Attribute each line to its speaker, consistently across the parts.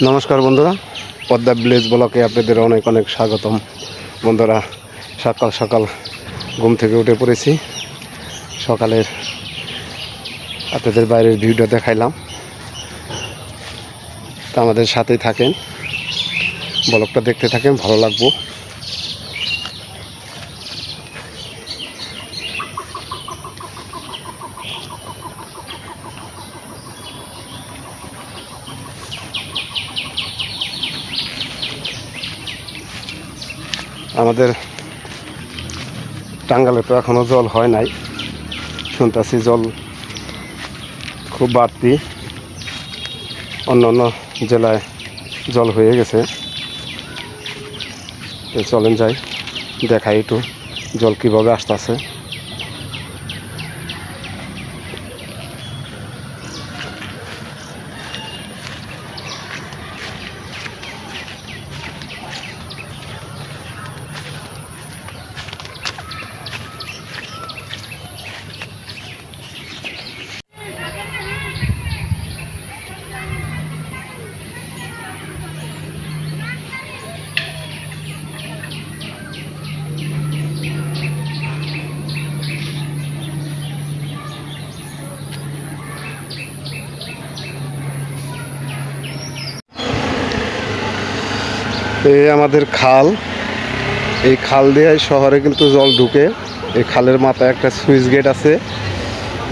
Speaker 1: নমস্কার বন্ধুরা। পদ্মা ভিলেজ ব্লকে আপনাদের অনেক অনেক স্বাগতম। বন্ধুরা, সকাল সকাল ঘুম থেকে উঠে পড়েছি। সকালের আপনাদের বাইরের ভিউটা দেখাইলাম। তা আমাদের সাথেই থাকেন। ব্লকটা দেখতে থাকেন, ভালো লাগবো। আমাদের টাঙ্গালে তো এখনও জল হয় নাই। শুনতেছি জল খুব বাড়তি। অন্য অন্য জেলায় জল হয়ে গেছে। চলেন যাই, দেখাই একটু জল কীভাবে আসতেছে। এই আমাদের খাল। এই খাল দিয়ে শহরে কিন্তু জল ঢুকে। এই খালের মাথায় একটা সুইচ গেট আছে।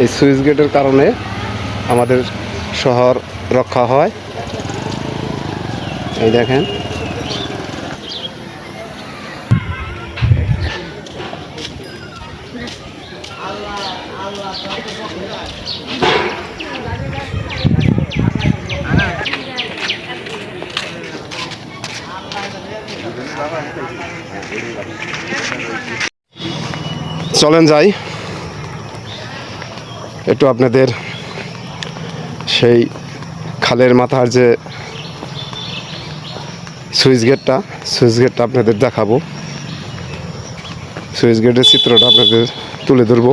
Speaker 1: এই সুইচ গেটের কারণে আমাদের শহর রক্ষা হয়। এই দেখেন। চলেন যাই। একটু আপনাদের সেই খালের মাথার যে সুইচ গেটটা সুইচ গেটটা আপনাদের দেখাবো। সুইচ গেটের চিত্রটা আপনাদের তুলে ধরবো।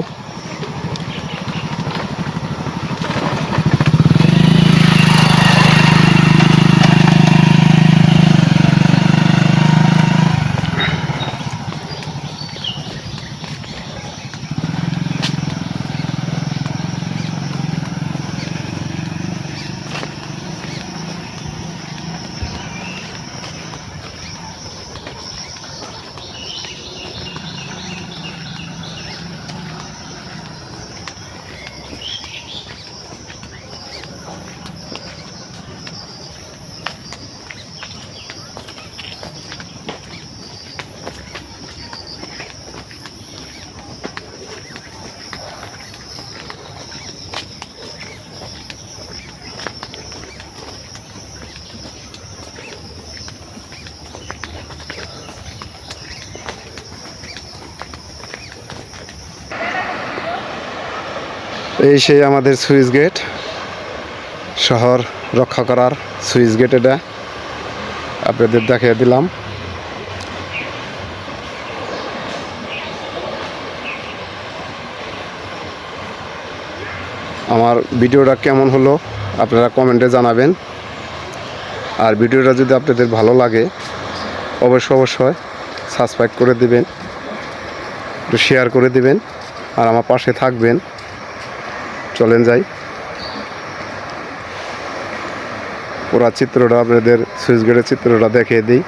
Speaker 1: এই সেই আমাদের সুইচ গেট। শহর রক্ষা করার সুইচ গেট এটা। আপনাদের দেখিয়ে দিলাম। আমার ভিডিওটা কেমন হলো আপনারা কমেন্টে জানাবেন। আর ভিডিওটা যদি আপনাদের ভালো লাগে, অবশ্যই অবশ্যই সাবস্ক্রাইব করে দিবেন, একটু শেয়ার করে দিবেন, আর আমার পাশে থাকবেন। চলেন যাই। পুরা চিত্রটা আপনাদের সুইচ গেটের চিত্রটা দেখিয়ে দিই।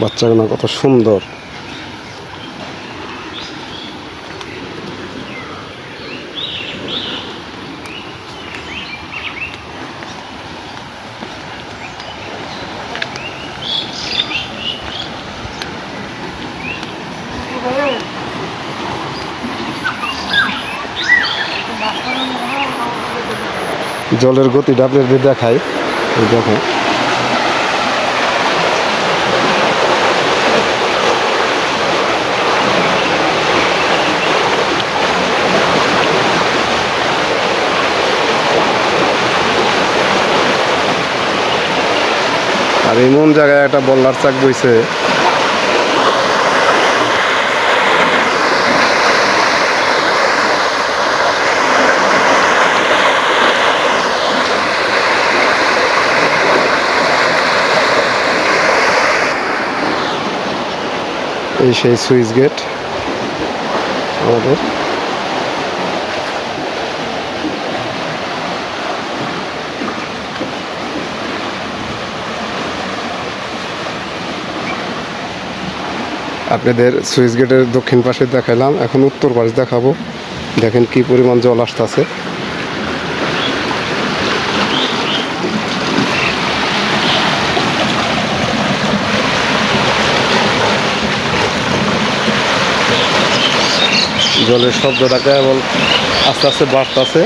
Speaker 1: বাচ্চাগুলো কত সুন্দর। জলের গতিটা আপনাদের দেখাই এই দেখেন আর এমন জায়গায় একটা বল্লার চাক বইছে। এই সেই সুইচ গেট আমাদের। আপনাদের সুইচ গেটের দক্ষিণ পাশে দেখালাম। এখন উত্তর পাশে দেখাবো। দেখেন কি পরিমাণ জল আসতেছে। জলের শব্দটা কেবল আস্তে আস্তে বাড়তেছে।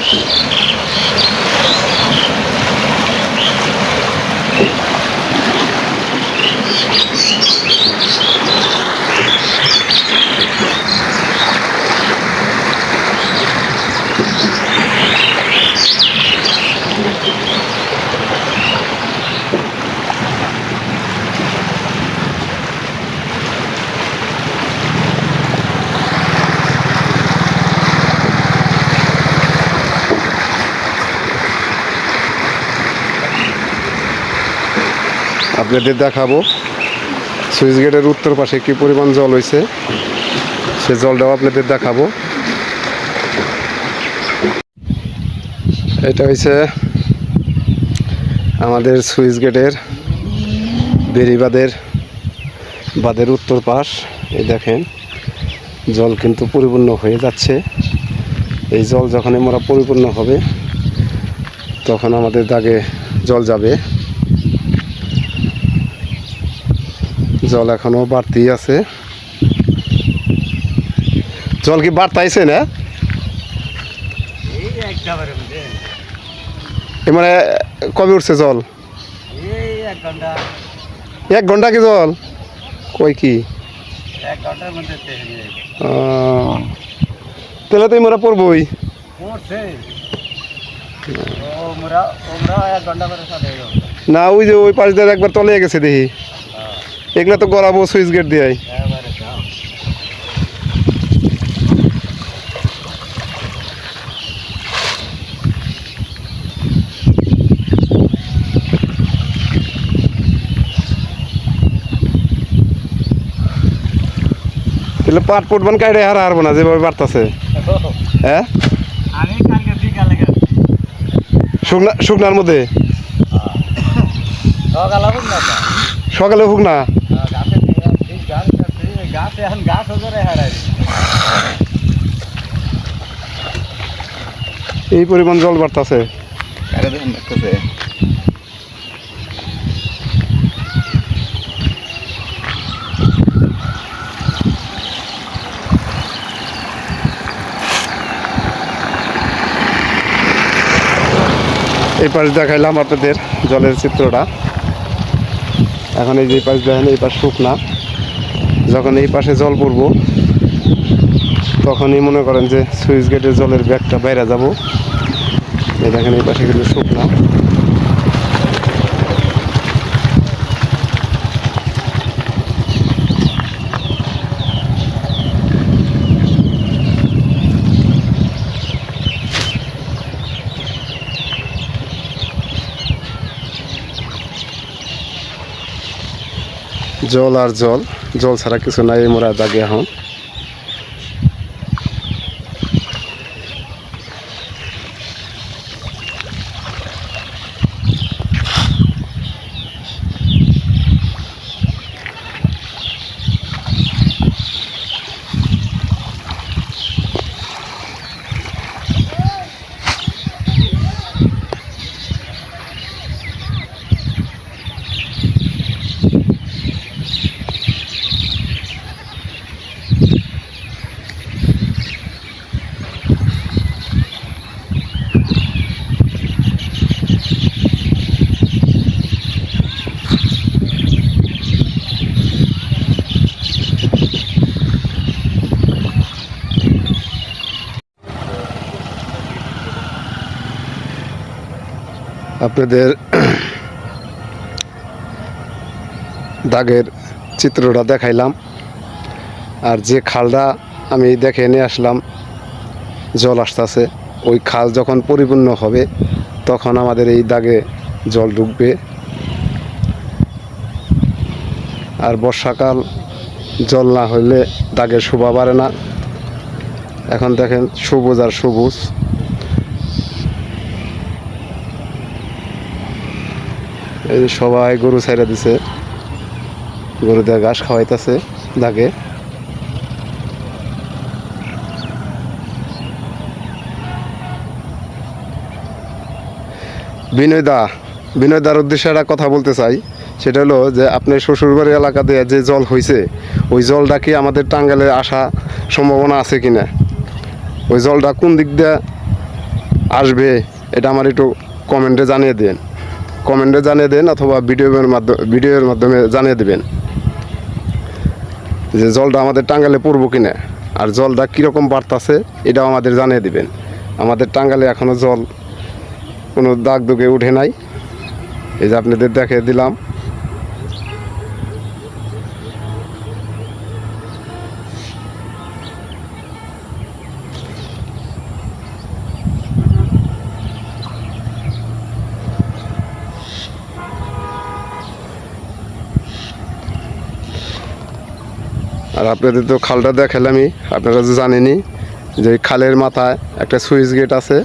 Speaker 1: আপনাদের দেখাবো। সুইচ গেটের উত্তর পাশে কি পরিমাণ জল হয়েছে সে জলটাও আপনাদের দেখাবো। এটা হয়েছে আমাদের সুইচ গেটের বেরিবাদের বাদের উত্তর পাশ। এই দেখেন, জল কিন্তু পরিপূর্ণ হয়ে যাচ্ছে। এই জল যখন আমরা পরিপূর্ণ হবে, তখন আমাদের দাগে জল যাবে। জল এখনও বাড়তেই আছে। জল কি বাড়তাইছে না?
Speaker 2: এই একবারে মধ্যে
Speaker 1: এ মানে কবে উঠছে জল?
Speaker 2: এই এক ঘণ্টা।
Speaker 1: এক ঘণ্টা কি জল? কই কি?
Speaker 2: এক ঘণ্টার মধ্যে তেহনে
Speaker 1: আহ, তাহলে তো আমরা পড়বই।
Speaker 2: পড়ছে। ওমরা ওমরা এক ঘণ্টা করে সাথে
Speaker 1: না ওই যে ওই পাশ দিয়ে একবার তলে গেছে দেখি। এগুলো তো গড়াবো সুইচ গেট দিয়ে তাহলে পাট পটবান কাইডে হারা হারবো না যেভাবে বাড়তাছে। হ্যাঁ? শুকনা শুকনার মধ্যে।
Speaker 2: সকালে হোক না।
Speaker 1: এই পরিমাণ জল বাড়তাছে। এই পাশ দেখাইলাম আপনাদের জলের চিত্রটা। এখন এই যে পাশ দেখেন, এই পাশ শুকনা। যখন এই পাশে জল পড়ব, তখনই মনে করেন যে সুইচ গেটের জলের ব্যাগটা বাইরে যাব। এই দেখেন, এই পাশে কিন্তু শুকনা। জল আর জল জল ছাড়া কিছু নাই মোরা দাগে এখন। আপনাদের দাগের চিত্রটা দেখাইলাম। আর যে খালটা আমি দেখে নিয়ে আসলাম, জল আসতেছে। ওই খাল যখন পরিপূর্ণ হবে, তখন আমাদের এই দাগে জল ঢুকবে। আর বর্ষাকাল, জল না হলে দাগের শোভা বাড়ে না। এখন দেখেন, সবুজ আর সবুজ। এই সবাই গরু ছাইরা দিছে। গরু দিয়ে ঘাস খাওয়াইতেছে দাগে বিনয় দা, বিনয় দার উদ্দেশ্যে একটা কথা বলতে চাই। সেটা হলো যে, আপনার শ্বশুরবাড়ি এলাকাতে যে জল হয়েছে ওই জলটা কি আমাদের টাঙ্গালে আসা সম্ভাবনা আছে কিনা? ওই জলটা কোন দিক দিয়ে আসবে, এটা আমার একটু কমেন্টে জানিয়ে দেন। কমেন্টে জানিয়ে দেন অথবা ভিডিওর মাধ্যমে ভিডিওর মাধ্যমে জানিয়ে দেবেন যে জলটা আমাদের টাঙ্গালে পড়ব কিনা, আর জলটা কীরকম বাড়তাছে এটাও আমাদের জানিয়ে দেবেন। আমাদের টাঙ্গালে এখনও জল কোনো দাগ দুগে উঠে নাই। এই যে আপনাদের দেখে দিলাম। আর আপনাদের তো খালটা দেখালামই, আপনারা তো জানেনই যে খালের মাথায় একটা সুইচ গেট আছে।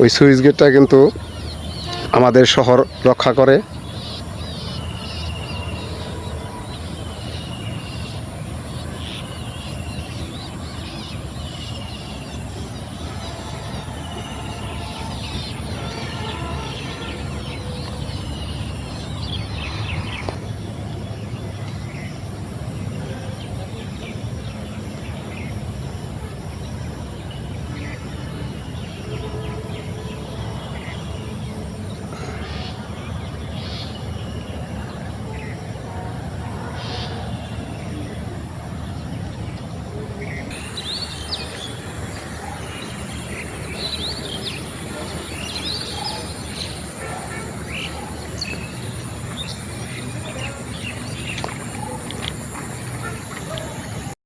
Speaker 1: ওই সুইচ গেটটা কিন্তু আমাদের শহর রক্ষা করে।